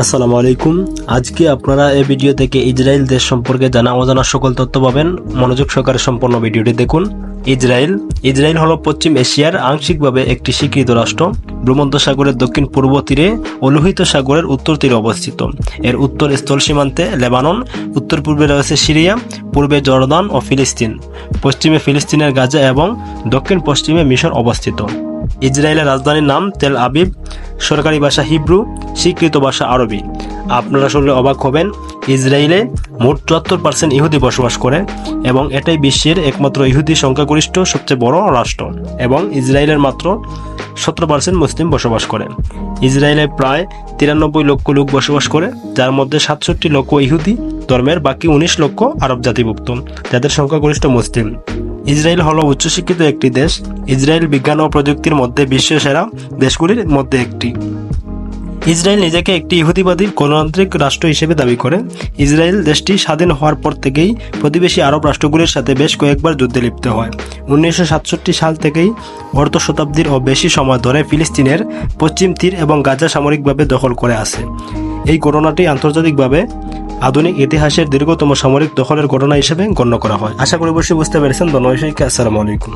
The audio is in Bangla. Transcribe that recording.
আসসালামু আলাইকুম। আজকে আপনারা এই ভিডিও থেকে ইসরায়েল দেশ সম্পর্কে জানা অজানা সকল তথ্য পাবেন। মনোযোগ সহকারে সম্পূর্ণ ভিডিওটি দেখুন। ইসরায়েল ইসরায়েল হলো পশ্চিম এশিয়ার আংশিকভাবে একটি স্বীকৃত রাষ্ট্র। ভূমধ্য সাগরের দক্ষিণ পূর্ব তীরে ও লোহিত সাগরের উত্তর তীরে অবস্থিত। এর উত্তর স্থল সীমান্তে লেবানন, উত্তর পূর্বে রয়েছে সিরিয়া, পূর্বে জর্দান ও ফিলিস্তিন। পশ্চিমে ফিলিস্তিনের গাজা এবং দক্ষিণ পশ্চিমে মিশর অবস্থিত। ইসরায়েলের রাজধানীর নাম তেল আবিব। সরকারি ভাষা হিব্রু, স্বীকৃত ভাষা আরবি। আপনারা শুনলে অবাক হবেন, ইসরায়েলে মোট চুয়াত্তর পার্সেন্ট ইহুদি বসবাস করে এবং এটাই বিশ্বের একমাত্র ইহুদি সংখ্যাগরিষ্ঠ সবচেয়ে বড় রাষ্ট্র এবং ইসরায়েলের মাত্র সতেরো পার্সেন্ট মুসলিম বসবাস করে। ইসরায়েলে প্রায় তিরানব্বই লক্ষ লোক বসবাস করে, যার মধ্যে সাতষট্টি লক্ষ ইহুদি, ধর্মের বাকি উনিশ লক্ষ আরব জাতিভুক্ত, যাদের সংখ্যাগরিষ্ঠ মুসলিম। ইসরায়েল হলো উচ্চশিক্ষিত একটি দেশ। ইসরায়েল বিজ্ঞান ও প্রযুক্তির মধ্যে বিশ্ব সেরা দেশগুলির মধ্যে একটি। ইসরায়েল নিজেকে একটি ইহুদিবাদী গণতান্ত্রিক রাষ্ট্র হিসেবে দাবি করে। ইসরায়েল দেশটি স্বাধীন হওয়ার পর থেকেই প্রতিবেশী আরব রাষ্ট্রগুলির সাথে বেশ কয়েকবার যুদ্ধে লিপ্ত হয়। উনিশশো সাতষট্টি সাল থেকেই অর্ধ শতাব্দীর ও বেশি সময় ধরে ফিলিস্তিনের পশ্চিম তীর এবং গাজা সামরিকভাবে দখল করে আসে। এই ঘটনাটি আন্তর্জাতিকভাবে আধুনিক ইতিহাসের দীর্ঘতম সামরিক দখলের ঘটনা হিসেবে গণ্য করা হয়। আশা করি অবশ্যই বুঝতে পেরেছেন। ধন্যবাদ আসসালামু আলাইকুম।